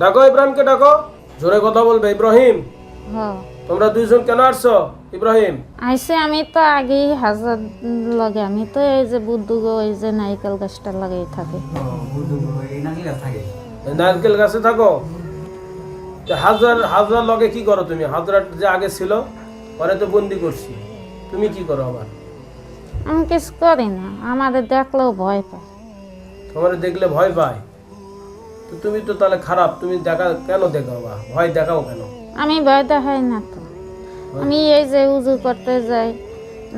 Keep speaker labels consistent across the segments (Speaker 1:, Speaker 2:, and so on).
Speaker 1: ডাকো ইব্রাহিমকে ডাকো। জোরে কথা বলবে ইব্রাহিম। তোমরা দুইজন কেন আসছো ইব্রাহিম?
Speaker 2: আইসে আমি তো আগেই হাজার লগে আমি তো এই যে বুদ্ধুগ ওই যে নারিকেল গাছটা লাগেই থাকে।
Speaker 1: নারকেল গাছে থাকো। তো হাজার হাজার লগে কি করো তুমি? হাজরাট যে আগে ছিল পরে তো বন্দি করছি। তুমি কি করো আবার?
Speaker 2: আমি কিছু করি না আমাদের দেখলেও ভয় পায়।
Speaker 1: তোমার দেখলে ভয় পায়? তো তুমি তো তাহলে খারাপ তুমি দেখা কেন দেখাও বা? ভয় দেখাও কেন?
Speaker 2: আমি ভয় দেখাই না তো। আমি এই যে উজু করতে যাই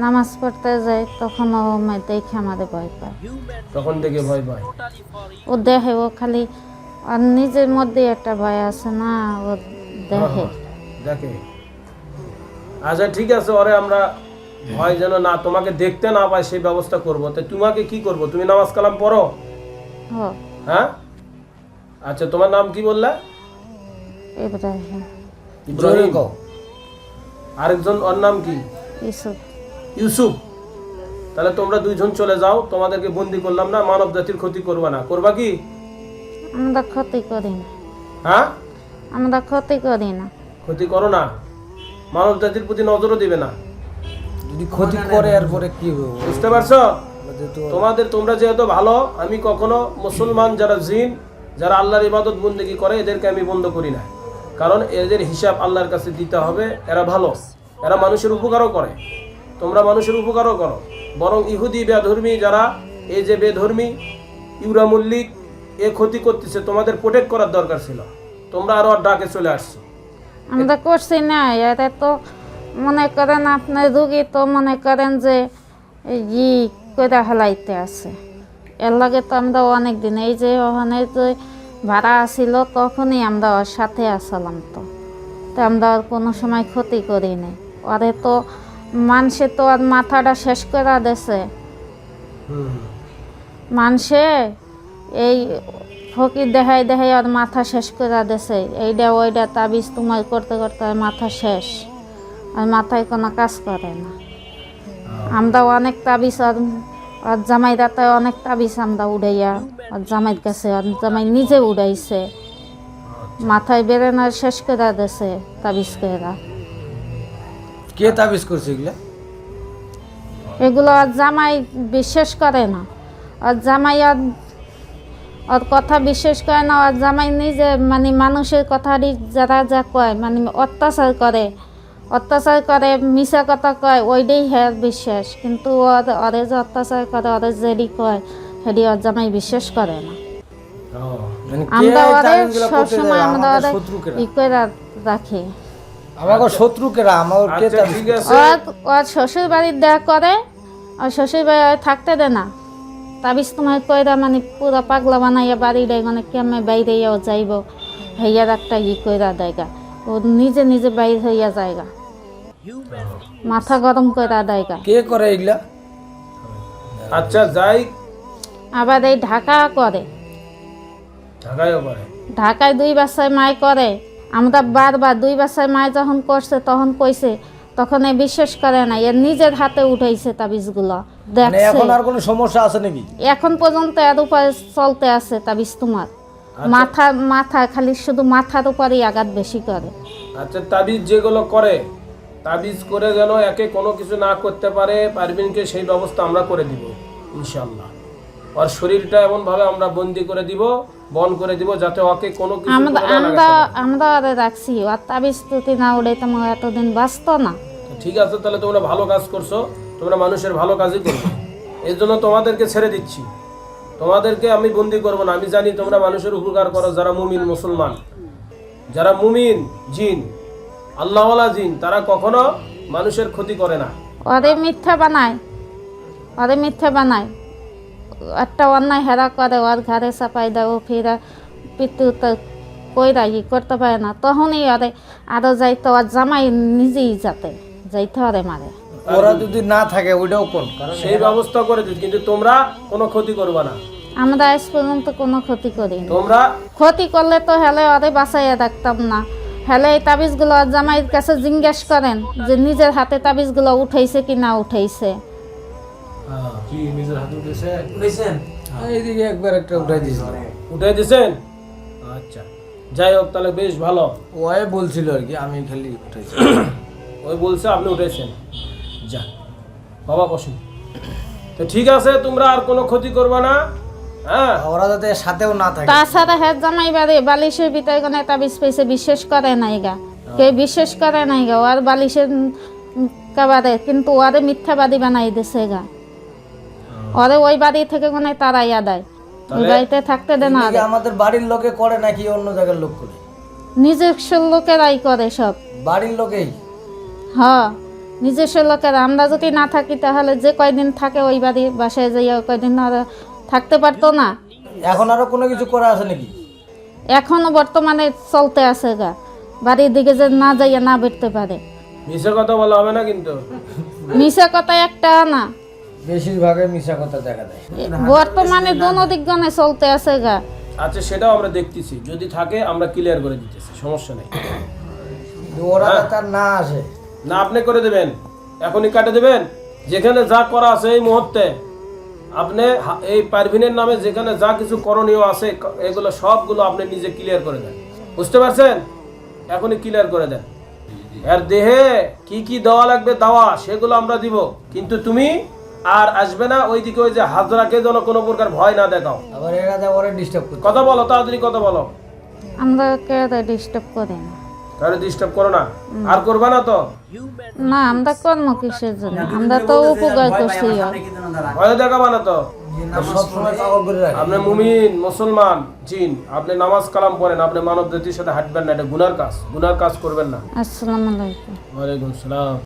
Speaker 2: নামাজ পড়তে যাই তখন ও দেখে আমাদের ভয় পায়।
Speaker 1: তখন দেখে ভয় পায়?
Speaker 2: ও দেখে ও খালি আর নিজের মধ্যে একটা ভয় আছে না ও দেখে।
Speaker 1: দেখে। আচ্ছা ঠিক আছে ওরে আমরা ভয় যেন না তোমাকে দেখতে না পায় সেই ব্যবস্থা করব। তো তোমাকে কি করব? তুমি নামাজ কালাম পড়ো? হ্যাঁ? আচ্ছা তোমার নাম কি বললে?
Speaker 2: ইব্রাহিম।
Speaker 1: ইব্রাহিম। আরেকজন ওর নাম কি? ইউসুফ। তাহলে তোমরা দুইজন চলে যাও তোমাদেরকে বন্দি করলাম না মানব জাতির ক্ষতি করবা না। করবা কি?
Speaker 2: আমরা ক্ষতি করি না।
Speaker 1: হ্যাঁ?
Speaker 2: আমরা ক্ষতি করি না।
Speaker 1: ক্ষতি করো না। মানব জাতির প্রতি নজরও দিবে না।
Speaker 3: যদি ক্ষতি করে এরপরে কি হবে?
Speaker 1: বুঝতে পারছ? তোমাদের তোমরা যেহেতু ভালো আমি কখনো মুসলমান যারা জিন যারা আল্লাহর ইবাদত বন্দেগী করে, এদেরকে আমি বন্ধ করি না। কারণ এদের হিসাব আল্লাহর কাছে দিতে হবে, এরা ভালো। এরা মানুষের উপকারও করে। তোমরা মানুষের উপকারও করো। বরং ইহুদি বেধর্মী যারা, এই যে বেধর্মী ইউরা মল্লিক এ ক্ষতি করতেছে, তোমাদের প্রোটেক্ট করার দরকার ছিল। তোমরা আরও ডাকে চলে আসছো।
Speaker 2: আমরা করছি না এটা তো মনে করেন আপনার রুগী তো মনে করেন যে ই করে হেলাইতে আছে। এর লাগে তো আমরা অনেক দিন এই যে ওখানে যে ভাড়া আসিল তখনই আমরা ওর সাথে আসলাম তো। তো আমরা ওর কোনো সময় ক্ষতি করি নাই ওরে তো মানুষে তো আর মাথাটা শেষ করে দেছে। মানুষে এই ফকির দেখাই দেখাই আর মাথা শেষ করে দেছে। এইটা ওইটা তাবিজ তোমার করতে করতে আর মাথা শেষ। আর মাথায় কোনো কাজ করে না। আমরা অনেক তাবিজ আর আর জামাই রাতে অনেক তাবিজ আমরা উড়াইয়া আর জামাইয়ের কাছে আর জামাই নিজে উড়াইছে। মাথায় বেরেনা শেষ করে দেছে তাবিজ করে
Speaker 3: কে তাবিজ করছে এগুলা?
Speaker 2: এগুলো আর জামাই বিশ্বাস করে না। আর জামাই আর ওর কথা বিশ্বাস করে না আর জামাই নিজে মানে মানুষের কথারই যারা যা কয় মানে অত্যাচার করে। অত্যাচার করে মিশা কথা কয় ওইটাই হ্যাঁ বিশ্বাস। কিন্তু ওর ওরে যে অত্যাচার করে ওরে যেরি কয় সেটি ওর জামাই বিশ্বাস করে না।
Speaker 3: মানে
Speaker 2: আমরা ওরে সবসময় আমরা ওরে ই করে রাখি
Speaker 3: আমাকে শত্রু কেরা আমার কে
Speaker 1: আচ্ছা?
Speaker 2: ওর ওর শ্বশুর বাড়ির দেয়া করে আর শ্বশুর বাড়ি থাকতে দে না। তাবিজ তোমার কইরা মানে পুরো পাগলা বানাইয়া বাড়ি দেয় মানে কেমন বাইরে ও যাইব হইয়ার একটা ই কইরা দেয়গা ও নিজে নিজে বাইর হইয়া যায়গা মাথা গরম কইরা দেয়গা
Speaker 3: কে করে এগুলা?
Speaker 1: আচ্ছা যাই।
Speaker 2: আবার এই ঢাকা করে।
Speaker 1: ঢাকায়ও করে।
Speaker 2: ঢাকায় দুই বাসায় মায় করে। আমরা বারবার দুই বাসায় মায় যখন করছে তখন কইছে তখন এ বিশ্বাস করে না এর নিজের হাতে উঠাইছে তাবিজগুলো।
Speaker 3: মানে
Speaker 2: দেখছে।
Speaker 3: এখন আর কোনো সমস্যা আছে নাকি?
Speaker 2: এখন পর্যন্ত এর উপরে চলতে আছে তাবিজ তোমার। মাথা মাথা খালি শুধু মাথার উপরেই আঘাত বেশি করে।
Speaker 1: আচ্ছা তাবিজ যেগুলো করে তাবিজ করে যেন একে কোনো কিছু না করতে পারে পারবিনকে সেই ব্যবস্থা আমরা করে দিব ইনশাল্লাহ ওর শরীরটা এমন ভাবে আমরা বন্দি করে দিব বন করে দিব যাতে ওকে কোনো কিছু
Speaker 2: আমরা আমরা আমরা ওরে রাখছি আর তাবিজ তুতি না উড়াইতে আমার এতদিন বাঁচত না।
Speaker 1: ঠিক আছে তাহলে তোমরা ভালো কাজ করছ তোমরা মানুষের ভালো কাজই করবে। এর জন্য তোমাদেরকে ছেড়ে দিচ্ছি। তোমাদেরকে আমি বন্দি করব না আমি জানি তোমরা মানুষের উপকার করো যারা মুমিন মুসলমান। যারা মুমিন জিন আল্লাহওয়ালা জিন তারা কখনো মানুষের ক্ষতি করে না।
Speaker 2: ওরে মিথ্যা বানায়। ওরে মিথ্যা বানায়। একটা অন্যায় হেরা করে ওর ঘরে চাপাই দেয় ও ফিরা পিতু তো কইরা ই করতে পারে না। তখনই ওরে আরও যাইতে ওর জামাই নিজেই যাতে যাইতে ওরে মারে।
Speaker 3: ওরা যদি না থাকে ওইটাও কোন?
Speaker 1: সেই ব্যবস্থা করে দিচ্ছি কিন্তু তোমরা কোনো ক্ষতি করবে না।
Speaker 2: আমরা আজ পর্যন্ত কোনো ক্ষতি করিনি।
Speaker 1: তোমরা
Speaker 2: ক্ষতি করলে তো হেলে ওরে বাঁচাইয়া রাখতাম না। হেলে এই তাবিজগুলো জামাইয়ের কাছে জিজ্ঞেস করেন যে নিজের হাতে তাবিজগুলো উঠাইছে কি না উঠাইছে।
Speaker 3: এইদিকে একবার একটা উঠাই দিয়েছিল
Speaker 1: উঠে দিছেন আচ্ছা। যাই হোক তাহলে বেশ ভালো।
Speaker 3: ওই বলছিল আর কি আমি খালি উঠেছি
Speaker 1: ওই বলছে আপনি উঠেছেন। যা বাবা বসুন। তো ঠিক আছে তোমরা আর কোনো ক্ষতি করবে না।
Speaker 3: ওরা যাতে সাথেও না থাকে।
Speaker 2: তাছাড়া হ্যাঁ জামাই বাড়ি বালিশের ভিতরে কোনো তাবিজ পেয়েছে বিশ্বাস করে নাই গা। কেউ বিশ্বাস করে নাই গা ওর বালিশের কাবারে কিন্তু ওরে মিথ্যাবাদী বানাই দিছে গা। ওরে ওই বাড়ি থেকে কোনো তারাইয়া দেয়। ওই বাড়িতে থাকতে দেয় না
Speaker 3: আমাদের বাড়ির লোকে করে নাকি অন্য জায়গার লোক করে?
Speaker 2: নিজস্ব লোকেরাই করে সব।
Speaker 3: বাড়ির লোকেই?
Speaker 2: হ নিজস্ব লোকেরা। আমরা যদি না থাকি তাহলে যে কয়দিন থাকে ওই বাড়ি বাসায় যাইয়া কয়দিন আর থাকতে পারতো না।
Speaker 3: এখন আরও কোনো কিছু করা আছে নাকি?
Speaker 2: এখনও বর্তমানে চলতে আছে গা। বাড়ির দিকে যে না যাইয়া না বেরতে পারে।
Speaker 1: মিশে কথা বলা হবে না কিন্তু।
Speaker 2: মিশা কথা একটা না।
Speaker 3: বেশিরভাগই মিশা কথা দেখা দেয়
Speaker 2: বর্তমানে দোনো দিকগণে চলতে আছে গা।
Speaker 1: আচ্ছা সেটাও আমরা দেখতেছি। যদি থাকে আমরা ক্লিয়ার করে দিতেছি সমস্যা নেই।
Speaker 3: ওরা যাতে আর না আসে।
Speaker 1: না আপনি করে দেবেন। এখনই কাটে দেবেন। যেখানে যা করা আছে এই মুহূর্তে। আপনি এই পারভিনের নামে যেখানে যা কিছু করণীয় আছে এগুলো সবগুলো আপনি নিজে ক্লিয়ার করে দেন। বুঝতে পারছেন? এখনই ক্লিয়ার করে দেন। এর দেহে কি কি দেওয়া লাগবে দেওয়া সেগুলো আমরা দিব। কিন্তু তুমি আর আসবে না ওইদিকে ওই যে হাজরাকে যেন কোনো প্রকার ভয় না দেখাও।
Speaker 3: আবার এরা যা ওরা ডিস্টার্ব করছে
Speaker 1: কথা বলো তাড়াতাড়ি কথা বলো।
Speaker 2: আমরা ডিস্টার্ব করি না।
Speaker 1: তাহলে ডিস্টার্ব করো না। আর করবে না তো?
Speaker 2: না আমরা কর্ম কিসের জন্য? আমরা তো উপকার করছি।
Speaker 1: ভয় দেখাবা না তো। আপনি মুমিন মুসলমান জিন আপনি নামাজ কালাম করেন আপনি মানব জাতির সাথে হাঁটবেন না এটা গুনার কাজ। গুনার কাজ করবেন না।
Speaker 2: আসসালামু আলাইকুম।
Speaker 1: ওয়ালাইকুম সালাম